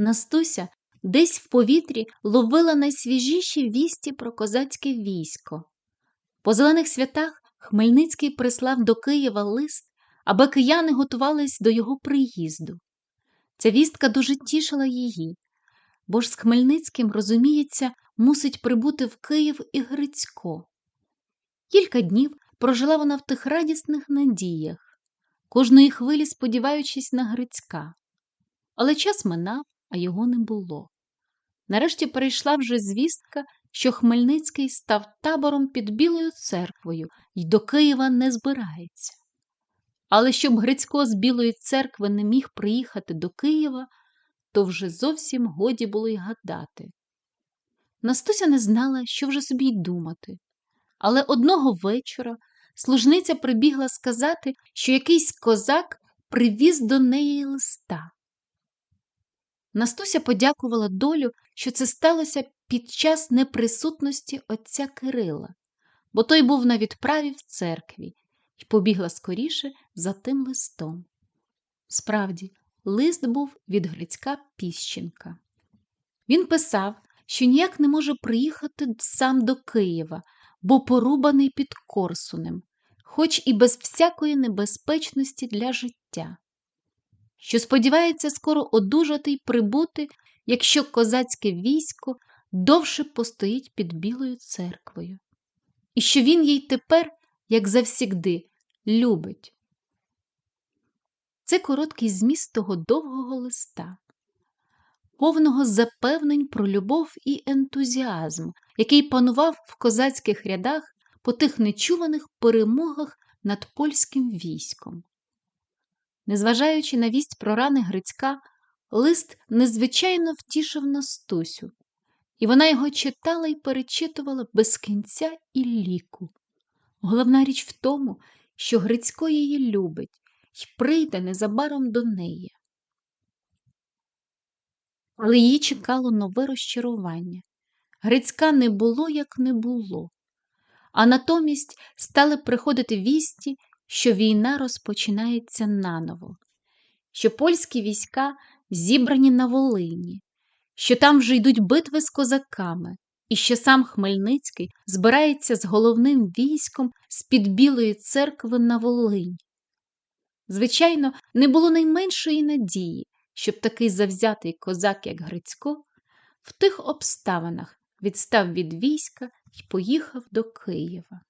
Настуся десь в повітрі ловила найсвіжіші вісті про козацьке військо. По зелених святах Хмельницький прислав до Києва лист, аби кияни готувались до його приїзду. Ця вістка дуже тішила її, бо ж з Хмельницьким, розуміється, мусить прибути в Київ і Грицько. Кілька днів прожила вона в тих радісних надіях, кожної хвилі сподіваючись на Грицька. Але час минав, а його не було. Нарешті перейшла вже звістка, що Хмельницький став табором під Білою церквою і до Києва не збирається. Але щоб Грицько з Білої церкви не міг приїхати до Києва, то вже зовсім годі було й гадати. Настуся не знала, що вже собі й думати. Але одного вечора служниця прибігла сказати, що якийсь козак привіз до неї листа. Настуся подякувала долю, що це сталося під час неприсутності отця Кирила, бо той був на відправі в церкві і побігла скоріше за тим листом. Справді, лист був від Грицька Піщенка. Він писав, що ніяк не може приїхати сам до Києва, бо порубаний під Корсунем, хоч і без всякої небезпечності для життя що сподівається скоро одужати й прибути, якщо козацьке військо довше постоїть під Білою церквою, і що він їй тепер, як завсігди, любить. Це короткий зміст того довгого листа, повного запевнень про любов і ентузіазм, який панував в козацьких рядах по тих нечуваних перемогах над польським військом. Незважаючи на вість про рани Грицька, лист незвичайно втішив Настусю, і вона його читала і перечитувала без кінця і ліку. Головна річ в тому, що Грицько її любить і прийде незабаром до неї. Але її чекало нове розчарування. Грицька не було, як не було, а натомість стали приходити вісті, що війна розпочинається наново, що польські війська зібрані на Волині, що там вже йдуть битви з козаками, і що сам Хмельницький збирається з головним військом з-під Білої церкви на Волинь. Звичайно, не було найменшої надії, щоб такий завзятий козак, як Грицько, в тих обставинах відстав від війська і поїхав до Києва.